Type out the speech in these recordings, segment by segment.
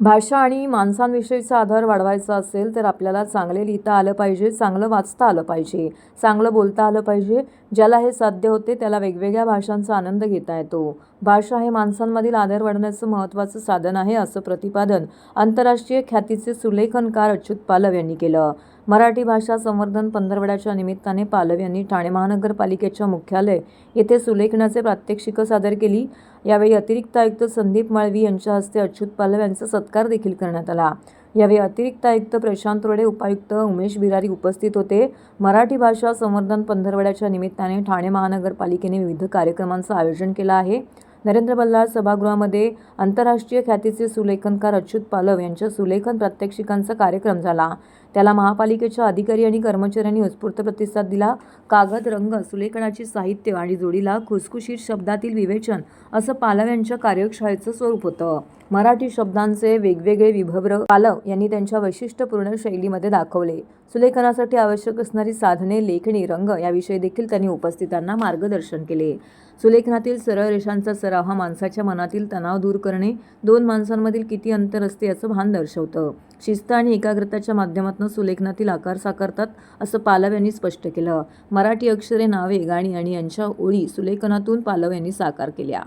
भाषा आणि माणसांविषयीचा आधार वाढवायचा असेल तर आपल्याला चांगले लिहिता आलं पाहिजे चांगलं वाचता आलं पाहिजे. चांगलं बोलता आलं पाहिजे. ज्याला हे साध्य होते त्याला वेगवेगळ्या भाषांचा आनंद घेता येतो. भाषा हे माणसांमधील आदर वाढवण्याचं महत्त्वाचं साधन आहे असं प्रतिपादन आंतरराष्ट्रीय ख्यातीचे सुलेखनकार अच्युत पालव यांनी केलं. मराठी भाषा संवर्धन पंधरवड्याच्या निमित्ताने पालव यांनी ठाणे महानगरपालिकेच्या मुख्यालय येथे सुलेखनाचे प्रात्यक्षिकं सादर केली. यावेळी अतिरिक्त आयुक्त संदीप माळवी यांच्या हस्ते अच्युत पालव यांचा सत्कार देखील करण्यात आला. यावेळी अतिरिक्त आयुक्त प्रशांत रोडे उपायुक्त उमेश बिरारी उपस्थित होते. मराठी भाषा संवर्धन पंधरवड्याच्या निमित्ताने ठाणे महानगरपालिकेने विविध कार्यक्रमांचं आयोजन केलं आहे. नरेंद्र बल्लाळ सभागृहामध्ये आंतरराष्ट्रीय ख्यातीचे सुलेखनकार अच्युत पालव यांच्या सुलेखन प्रात्यक्षिकांचा कार्यक्रम झाला. त्याला महापालिकेच्या अधिकारी आणि कर्मचाऱ्यांनी उत्स्फूर्त प्रतिसाद दिला. कागद रंग सुलेखनाची साहित्य आणि जोडीला खुसखुशीत शब्दातील विवेचन असं पालव यांच्या कार्यशाळेचं स्वरूप होतं. मराठी शब्दांचे वेगवेगळे विभव्र पालव यांनी त्यांच्या वैशिष्ट्यपूर्ण शैलीमध्ये दाखवले. सुलेखनासाठी आवश्यक असणारी साधने लेखणी रंग याविषयी देखील त्यांनी उपस्थितांना मार्गदर्शन केले. सुलेखनातील सरळ रेषांचा सराव हा माणसाच्या मनातील तणाव दूर करणे दोन माणसांमधील किती अंतर असते याचं भान दर्शवतं. शिस्त आणि एकाग्रताच्या माध्यमातून सुलेखनातील आकार साकारतात असं पालव यांनी स्पष्ट केलं. मराठी अक्षरे नावे गाणी आणि यांच्या ओळी सुलेखनातून पालव यांनी साकार केल्या.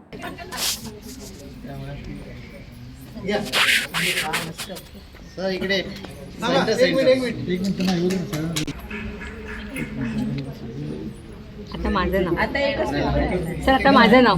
आता माझं नाव. सर आता माझं नाव.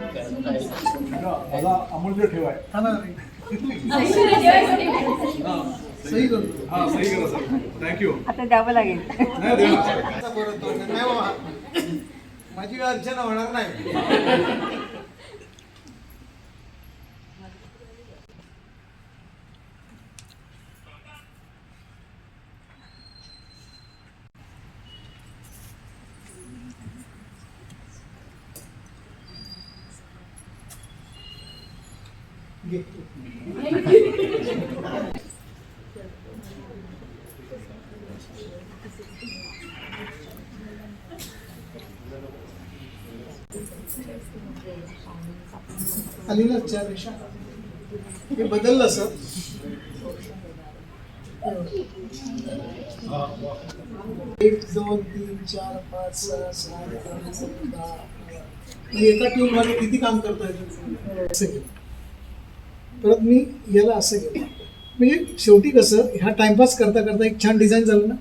मला अमूल्य ठेवाय सही करतो हा सही करा सर थँक्यू आता द्यावं लागेल. नाही देणार आता परत नाही बाबा. माझी अर्चना होणार नाही. घे. आली ना चार रेषा हे बदललं सर. एक दोन तीन चार पाच सहा सात आठ नऊ दहा एका ट्यून मध्ये किती काम करता येईल परत मी याला असं केलं. म्हणजे शेवटी कसं ह्या टाइमपास करता करता एक छान डिझाईन झालं ना?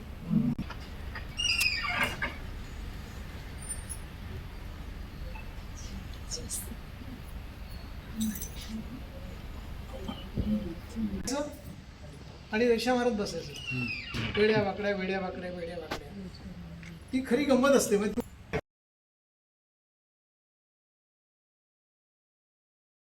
आणि रेषा मारत बसायचं. वेड्या वाकड्या वेड्या वाकड्या वेड्या वाकड्या. ती खरी गंमत असते. म्हणजे